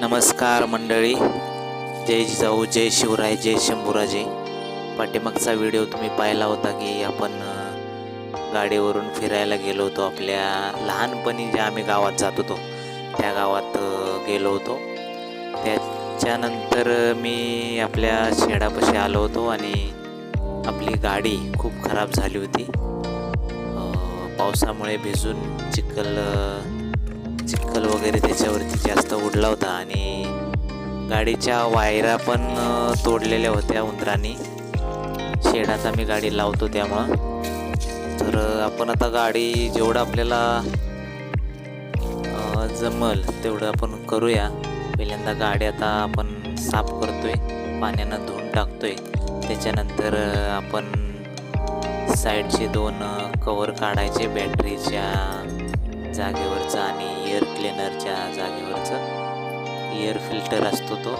नमस्कार मंडळी. जय जिजाऊ जय शिवराय जय शंभूराजे. पाठीमागचा व्हिडिओ तुम्ही पाहिला होता की आपण गाडीवरून फिरायला गेलो होतो आपल्या लहानपणी ज्या आम्ही गावात जात होतो त्या गावात गेलो होतो. त्याच्यानंतर मी आपल्या शेडापाशी आलो होतो आणि आपली गाडी खूप खराब झाली होती. पावसामुळे भिजून चिखल चिखल वगैरे त्याच्यावरती जास्त उडला होता आणि गाडीच्या वायरा पण तोडलेल्या होत्या उंदरांनी. शेडात आम्ही गाडी लावतो त्यामुळं. तर आपण आता गाडी जेवढं आपल्याला जमल तेवढं आपण करूया. पहिल्यांदा गाडी आता आपण साफ करतोय पाण्यानं धुवून टाकतोय. त्याच्यानंतर आपण साईडचे दोन कवर काढायचे बॅटरीच्या जागेवरचा आणि एअर क्लिनरच्या जागेवरचं. एअर फिल्टर असतो तो.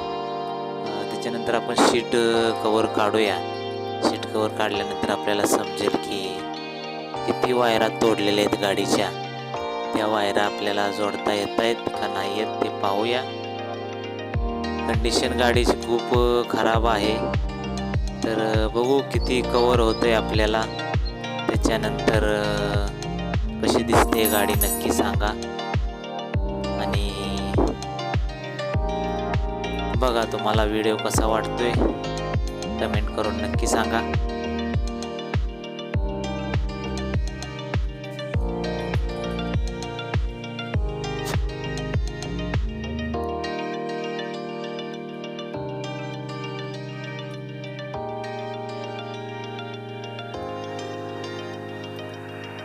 त्याच्यानंतर आपण शीट कवर काढूया. शीट कवर काढल्यानंतर आपल्याला समजेल की किती वायरा तोडलेल्या आहेत गाडीच्या. त्या वायरा आपल्याला जोडता येत आहेत का नाही येत ते पाहूया. कंडिशन गाडीची खूप खराब आहे. तर बघू किती कवर होतं आहे आपल्याला. त्याच्यानंतर कशी दिसते गाडी नक्की सांगा. बघा तुम्हाला व्हिडिओ कसा वाटतोय. कमेंट करून नक्की सांगा.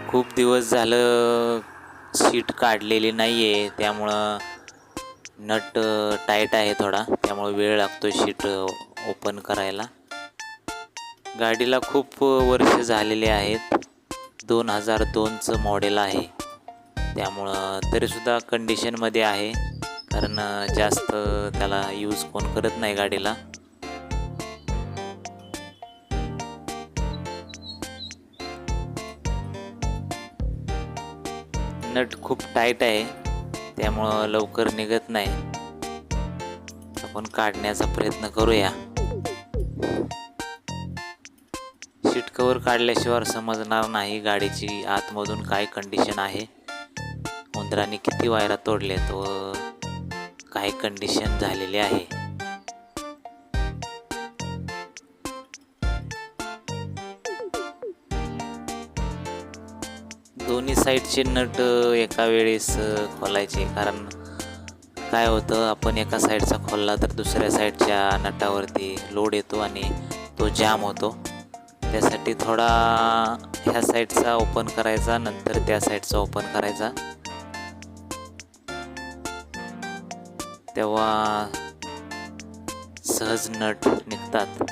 खूप दिवस झालं सीट काढलेली नाही आहे त्यामुळं नट टाईट आहे थोडा. त्यामुळं वेळ लागतो शीट ओपन करायला. गाडीला खूप वर्ष झालेले आहेत. दोन हजार दोनचं मॉडेल आहे. त्यामुळं तरीसुद्धा कंडिशनमध्ये आहे. कारण जास्त त्याला यूज कोण करत नाही गाडीला. नट खूप टाईट आहे. त्यामुळं लवकर निघत नाही. आपण काढण्याचा प्रयत्न करूया. सीट कवर काढल्याशिवाय समजणार नाही गाडीची आतमधून काय कंडिशन आहे. उंदराने किती वायरा तोडलेत व काय कंडिशन झालेली आहे. दोन्ही साईडचे नट एका वेळेस खोलायचे कारण काय होतं आपण एका साईडचा खोलला तर दुसऱ्या साईडच्या नटावरती लोड येतो आणि तो जाम होतो. त्यासाठी थोडा ह्या साईडचा ओपन करायचा नंतर त्या साईडचा ओपन करायचा. तेव्हा सहज नट निघतात.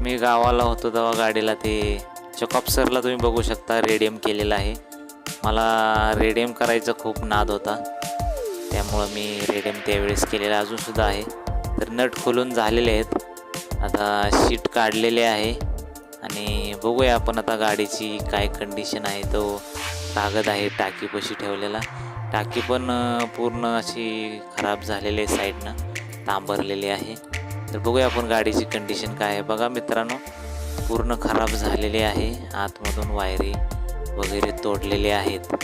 मी गावाला होतो तेव्हा गाडीला ते चकॉप्सरला तुम्ही बघू शकता रेडियम केलेला आहे. मला रेडियम करायचा खूप नाद होता. त्यामुळं मी रेडियम त्यावेळेस केलेला अजूनसुद्धा आहे. तर नट खोलून झालेले आहेत. आता शीट काढलेले आहे. आणि बघूया आपण आता गाडीची काय कंडिशन आहे. तो कागद आहे टाकीपाशी ठेवलेला. टाकी पण पूर्ण अशी खराब झालेली आहे साईडनं तांबरलेली आहे. तर बघूया आपण गाडीची कंडिशन काय आहे. बघा मित्रांनो पूर्ण खराब झालेली आहे. आतमधून वायरी वगैरे तोडलेले आहेत.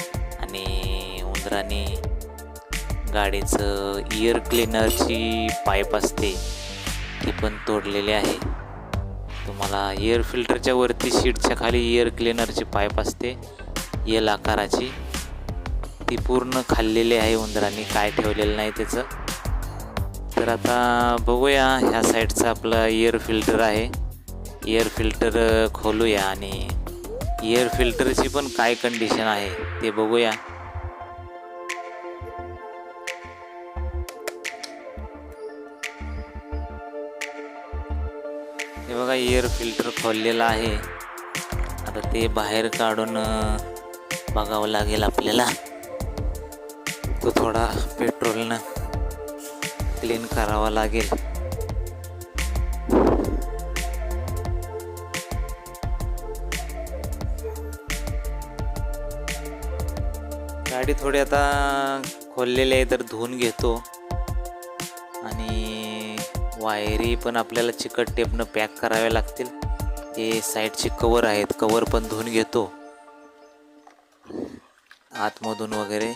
आणि उंदराने गाडीचं इयर क्लिनरची पाईप असते ती पण तोडलेली आहे. तुम्हाला एअर फिल्टरच्या वरती शीटच्या खाली एअर क्लिनरची पाईप असते एल आकाराची ती पूर्ण खाल्लेली आहे उंदराने काय ठेवलेलं नाही त्याचं. तर आता बघूया ह्या साईडचं आपलं एअर फिल्टर आहे. एअर फिल्टर खोलूया आणि एअर फिल्टरची पण काय कंडिशन आहे ते बघूया. हे बघा एअर फिल्टर खोललेलं आहे. आता ते बाहेर काढून बघावं लागेल आपल्याला. तो थोडा पेट्रोलनं क्लीन करावा लागेल. गाडी थोडे आता खोललेले आहे तर धुवून घेतो. आणि वायरी पण आपल्याला चिकट टेपनं पॅक कराव्या लागतील. हे साईडचे कवर आहेत कवर पण धुवून घेतो. आतमधून वगैरे.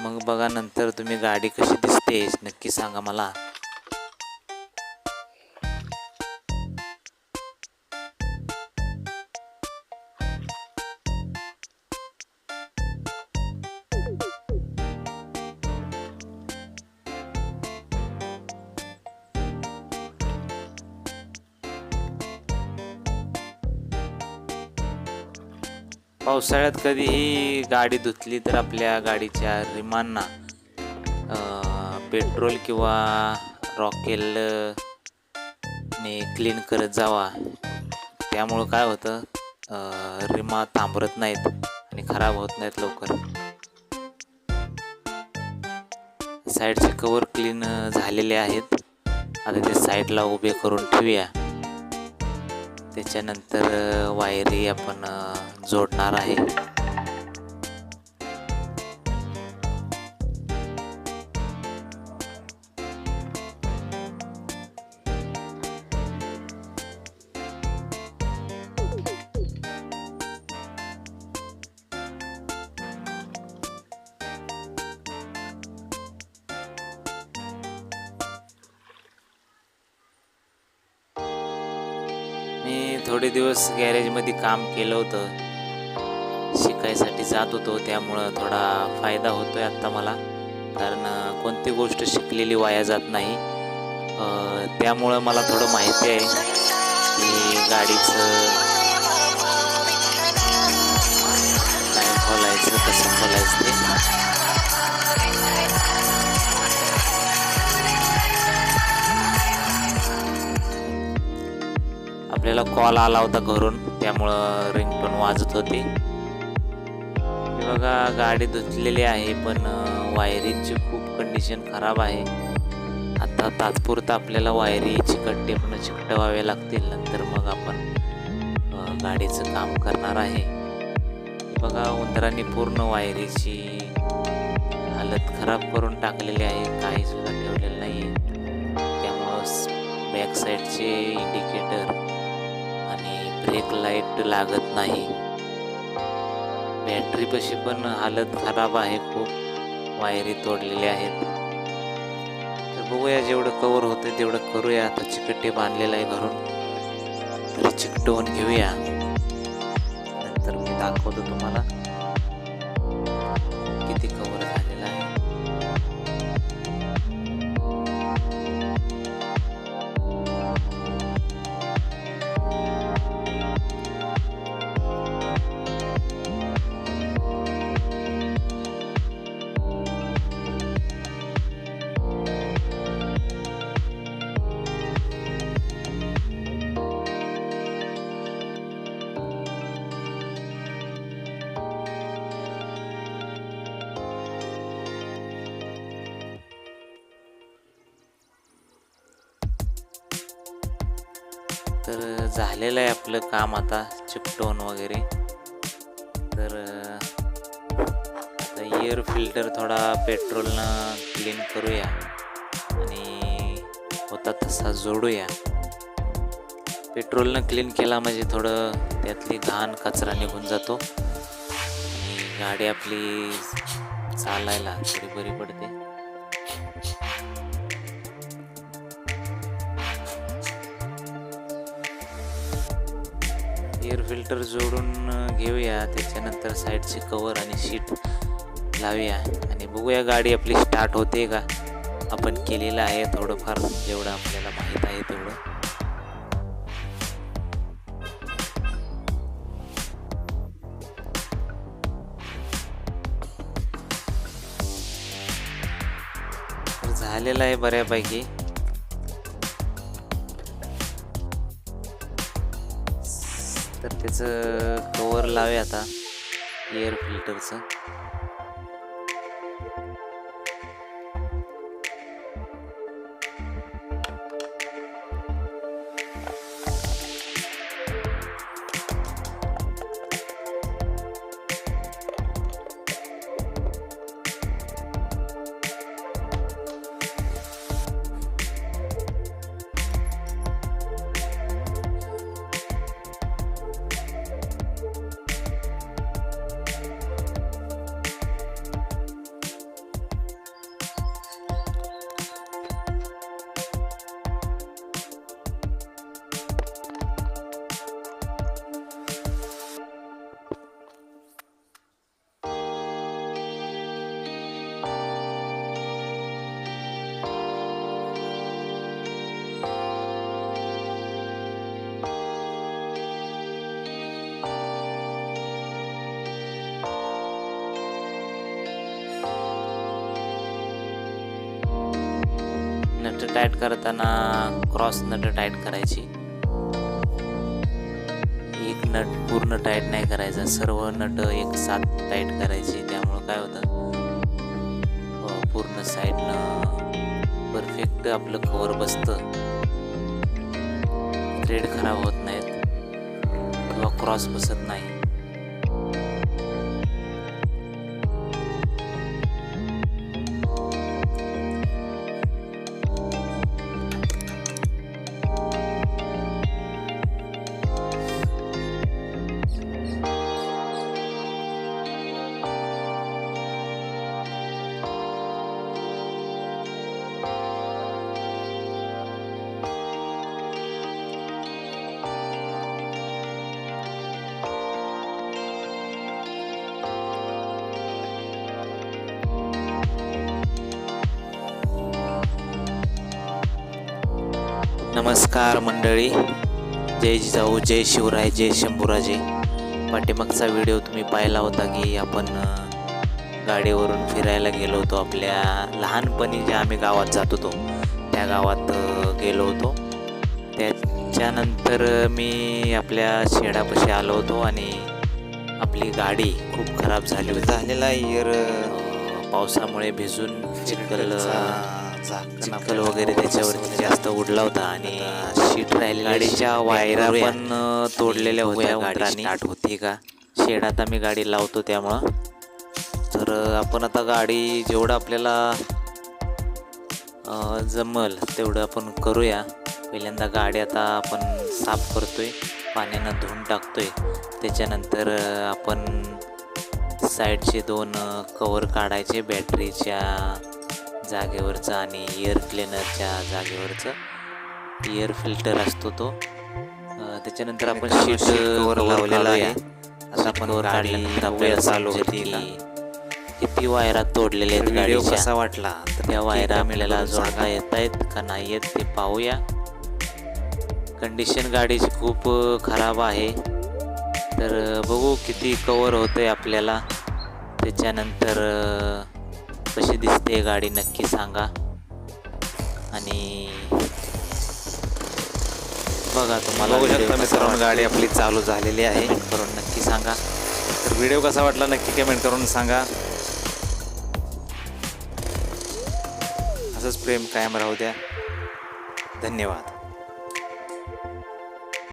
मग बघा नंतर तुम्ही गाडी कशी दिसते नक्की सांगा मला. पावसाळ्यात कधीही गाडी धुतली तर आपल्या गाडीच्या रिमांना पेट्रोल किंवा रॉकेलने क्लीन करत जावा. त्यामुळं काय होतं रिमा थांबरत नाहीत आणि खराब होत नाहीत लवकर. साईडचे कवर क्लीन झालेले आहेत. आता ते साईडला उभे करून ठेवूया. त्याच्यानंतर वायरी आपण जोडणार आहे. थोडे दिवस गॅरेजमध्ये काम केलं होतं. शिकायसाठी जात होतो त्यामुळं थोडा फायदा होतोय आत्ता मला. कारण कोणती गोष्ट शिकलेली वाया जात नाही. त्यामुळं मला थोडं माहिती आहे की गाडीचं काय खोलायचं कसं खोलायचं ते. आपल्याला कॉल आला होता घरून त्यामुळं रिंगटोन वाजत होती. हे बघा गाडी धुतलेली आहे पण अं, वायरींची खूप कंडिशन खराब आहे. आता तात्पुरतं आपल्याला वायरी चिकट पण चिकटवावे लागतील नंतर मग आपण गाडीचं काम करणार आहे. बघा उंदरांनी पूर्ण वायरीची हालत खराब करून टाकलेली आहे काही सुद्धा ठेवलेलं नाही आहे त्यामुळं बॅक साईडचे इंडिकेटर लाइट लागत नाही. बॅटरी पशी पण हालत खराब आहे खूप. वायरी तोडलेल्या आहेत. तर बघूया जेवढं कवर होतं तेवढं करूया. आता चिकटे बांधलेलं आहे घरून. तर चिकटवून घेऊया. नंतर मी दाखवतो तुम्हाला. तर झालेलं आहे आपलं काम आता चिपटोन वगैरे. तर एअर फिल्टर थोडा पेट्रोलनं क्लीन करूया. आणि होता तसा जोडूया. पेट्रोलनं क्लीन केला म्हणजे थोडं त्यातली घाण कचरा निघून जातो. आणि गाडी आपली चालायला थोडी बरी पडते. एअर फिल्टर जोडून घेऊया. त्याच्यानंतर साईडचे कवर आणि शीट लावूया. आणि बघूया गाडी आपली स्टार्ट होते का? आपण केलेलं आहे थोडंफार. जेवढं आपल्याला माहीत आहे तेवढं. झालेला झालेलं आहे बऱ्यापैकी. त्याचं कवर लावे आता. एअर फिल्टरचं नट टाईट करताना क्रॉस नट टाईट करायची. एक नट पूर्ण टाईट नाही करायचा. सर्व नट एक साथ टाईट करायची. त्यामुळं काय होतं? हो, पूर्ण साईडनं परफेक्ट आपलं कवर बसतं. थ्रेड खराब होत नाहीत. किंवा क्रॉस बसत नाही. नमस्कार मंडळी. जय जिजाऊ जय शिवराय जय शंभूराजे. पाठीमागचा व्हिडिओ तुम्ही पाहिला होता की आपण गाडीवरून फिरायला गेलो होतो आपल्या लहानपणी ज्या आम्ही गावात जात होतो त्या गावात गेलो होतो. त्याच्यानंतर मी आपल्या शेडापाशी आलो होतो आणि आपली गाडी खूप खराब झाली होती. झालेला इयर अ, पावसामुळे भिजून चिखल चिखल वगैरे त्याच्यावरती जास्त उडला होता आणि शीट राहिली गाडीच्या वायरा पण तोडलेल्या होत्या गाडी स्टार्ट होती का? शेडात आम्ही गाडी लावतो त्यामुळं. तर आपण आता गाडी जेवढं आपल्याला जमल तेवढं आपण करूया. पहिल्यांदा गाडी आता आपण साफ करतोय पाण्यानं धुवून टाकतोय. त्याच्यानंतर अ, आपण साईडचे दोन कवर काढायचे बॅटरीच्या जागेवरचं आणि एअर क्लिनरच्या जागेवरचं. एअर फिल्टर असतो तो. त्याच्यानंतर आपण मित्रांनो, शीट sheet cover कवर लावलेला आहे. आहे. आता आपण गाडी काढल्यानंतर आपल्याला चालू होती किती वायरात तोडलेल्या आहेत व्हिडिओ कसा वाटला? तर त्या वायरा आपल्याला जोडता. येत आहेत का नाही येत ते पाहूया. कंडिशन गाडीची खूप खराब आहे. तर बघू किती कवर होतंय आपल्याला. त्याच्यानंतर कशी दिसते गाडी नक्की सांगा. आणि बघा तुम्हाला बघू शकता मित्रांनो गाडी आपली चालू झालेली आहे. करून नक्की सांगा. तर व्हिडिओ कसा वाटला नक्की कमेंट करून सांगा. असंच प्रेम कायम राहू द्या. धन्यवाद.